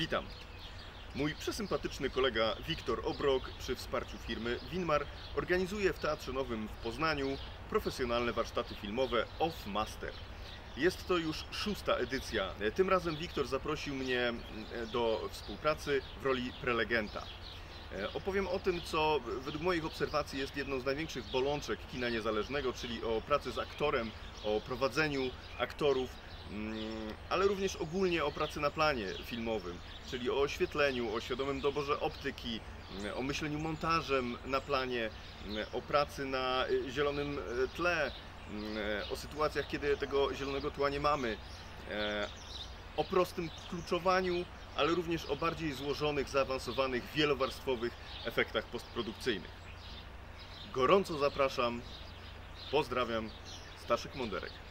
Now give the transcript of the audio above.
Witam. Mój przesympatyczny kolega Wiktor Obrok przy wsparciu firmy Winmar organizuje w Teatrze Nowym w Poznaniu profesjonalne warsztaty filmowe Off Master. Jest to już szósta edycja. Tym razem Wiktor zaprosił mnie mm, do współpracy w roli prelegenta. E, Opowiem o tym, co według moich obserwacji jest jedną z największych bolączek kina niezależnego, czyli o pracy z aktorem, o prowadzeniu aktorów, ale również ogólnie o pracy na planie filmowym, czyli o oświetleniu, o świadomym doborze optyki, mm, o myśleniu montażem na planie, mm, o pracy na y, zielonym y, tle, mm, o sytuacjach, kiedy tego zielonego tła nie mamy, e, o prostym kluczowaniu, ale również o bardziej złożonych, zaawansowanych, wielowarstwowych efektach postprodukcyjnych. Gorąco zapraszam. Pozdrawiam. Staszek Monderek.